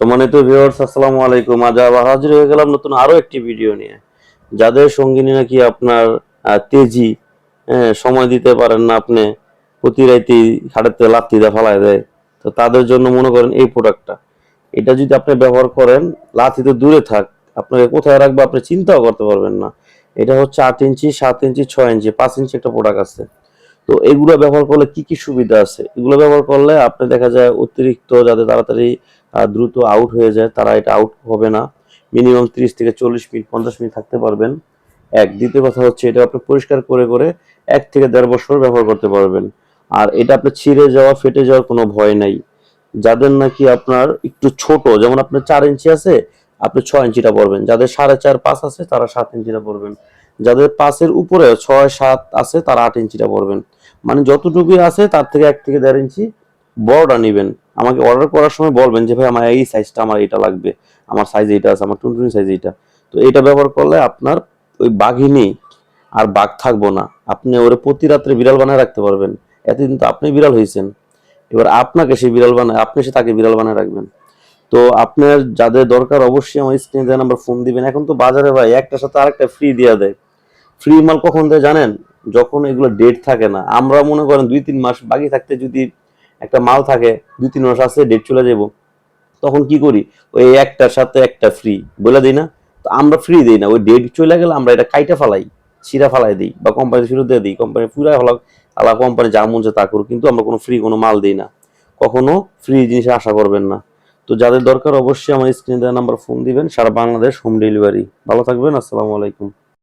সম্মানিত ভিউয়ার্স আসসালামু আলাইকুম। আজ আবার হাজির হয়ে গেলাম নতুন আরও একটি ভিডিও নিয়ে। যাদের সঙ্গিনী নাকি আপনার তেজি হ্যাঁ, সময় দিতে পারেন না আপনি প্রতি রাইতে হাড়েতে লাত্তি দা ফালাই দেয় তো তাদের জন্য মনে করেন এই প্রোডাক্টটা এটা যদি আপনি ব্যবহার করেন লাথি তো দূরে থাক আপনাকে কোথায় রাখবে আপনি চিন্তাও করতে পারবেন না। এটা হচ্ছে আট ইঞ্চি সাত ইঞ্চি ছয় ইঞ্চি পাঁচ ইঞ্চি একটা প্রোডাক্ট আছে। তো এগুলো ব্যবহার করলে কি কি সুবিধা আছে? এগুলো ব্যবহার করলে আপনি দেখা যায় অতিরিক্ত যাতে তাড়াতাড়ি দ্রুত আউট হয়ে যায়, তারা এটা আউট হবে না। মিনিমাম তিরিশ থেকে চল্লিশ মিনিট, পঞ্চাশ মিনিট থাকতে পারবেন। এক, দ্বিতীয় কথা হচ্ছে এটা আপনি পরিষ্কার করে করে এক থেকে দেড় বছর ব্যবহার করতে পারবেন। আর এটা আপনার ছিঁড়ে যাওয়া, ফেটে যাওয়ার কোনো ভয় নাই। যাদের নাকি আপনার একটু ছোট, যেমন আপনার চার ইঞ্চি আছে, আপনি ছয় ইঞ্চিটা পরবেন। যাদের সাড়ে চার, পাঁচ আছে, তারা সাত ইঞ্চিটা পরবেন। যাদের পাঁচের উপরে ছয়, সাত আছে, তারা আট ইঞ্চিটা পরবেন। মানে যতটুকুই আছে, তার থেকে এক থেকে দেড় ইঞ্চি বড়টা নেবেন। আমাকে অর্ডার করার সময় বলবেন যে, ভাই, আমার এই সাইজটা আমার এটা লাগবে, আমার সাইজ এইটা আছে, আমার টুনটুনি সাইজ এইটা। তো এটা ব্যবহার করলে আপনার ওই বাঘিনী আর বাঘ থাকব না। আপনি ওরে প্রতি রাত্রে বিড়াল বানায় রাখতে পারবেন। এতদিন তো আপনি বিড়াল হয়েছেন। এবার আপনাকে সেই বিড়াল বানায়, আপনি সে তাকে বিড়াল বানায় রাখবেন। তো আপনার যাদের দরকার, অবশ্যই আমার স্ক্রিনে দেওয়া নাম্বার ফোন দিবেন। এখন তো বাজারে ভাই, একটার সাথে আরেকটা ফ্রি দেওয়া দেয়। ফ্রি মাল কখন দেয় জানেন? যখন এগুলো ডেট থাকে না। আমরা মনে করেন দুই, তিন মাস বাকি থাকতে যদি একটা মাল থাকে, দুই, তিন মাস আছে ডেট চলে যাব তখন কি করি? ওই একটার সাথে একটা ফ্রি বলে দিই না? তো আমরা ফ্রি দিই না, ওই ডেট চলে গেলে আমরা এটা কাইটা ফালাই, ছিঁড়া ফালাই দিই, বা কোম্পানি শুরু দিয়ে দিই। কোম্পানি পুরা ফালা আলা কোম্পানি যা মন তা করুক, কিন্তু আমরা কোনো ফ্রি কোনো মাল দিই না। কখনো ফ্রি জিনিস আশা করবেন না। তো যাদের দরকার অবশ্যই আমার স্ক্রিনে দেওয়া নাম্বার ফোন দিবেন, সারা বাংলাদেশ হোম ডেলিভারি ভালো থাকবেন, আসসালামু আলাইকুম।